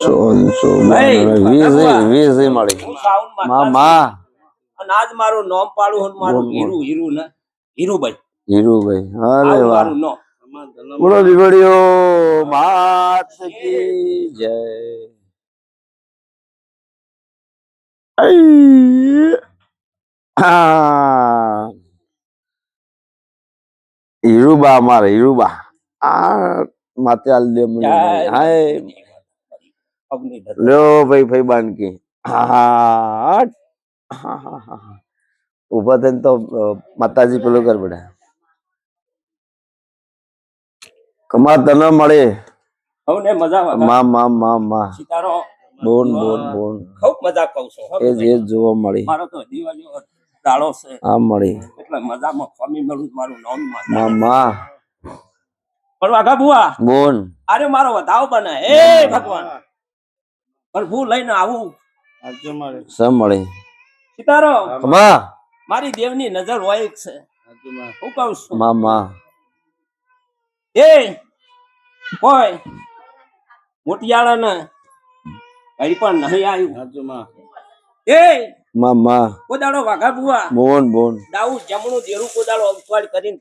ચોવીસો વીસ મળી. હું સાઉન્ડમાં મા મા. અને આજ મારું નામ પાડું હું મારું બોલ, બોલ. હીરુ હીરુ ને હીરુભાઈ. હીરુભાઈ. અરે વાહ. બોલો બીબડીઓ માત કી જય. હીરુબા હીરુબા. આ માથે આલ દે મને. હાય. લ્યો ભાઈ ભાઈ બાનકી. હા હા, હા, હા, હા. થઈને તો માતાજી પેલું કર પડે કમા તને મળે. હઉ ને મજા આવે. માં માં માં માં. સિતારો. બોન બોન બોન. ખૂબ મજા કહું છું એ જ જોવા મળી. મારો તો દિવાળીઓ દાડો છે. આ મળી. એટલે મજામાં ખમી મળું મારું નામમાં માં માં. પણ વાઘા બુઆ બોન. અરે મારો વધાવ બને. હે ભગવાન. પ્રભુ લઈને આવું. મળી? મારી દેવની નજર હોય છે. હું કહું છું. માં માં. એ કોઈ મોટિયાળા ને કઈ પણ નહીં આવ્યું. એ માં માં. કોદાળો વાઘા બુવા. બોન બોન. દાઉ જમણું દેરું કોદાળો અવસવાડ કરીને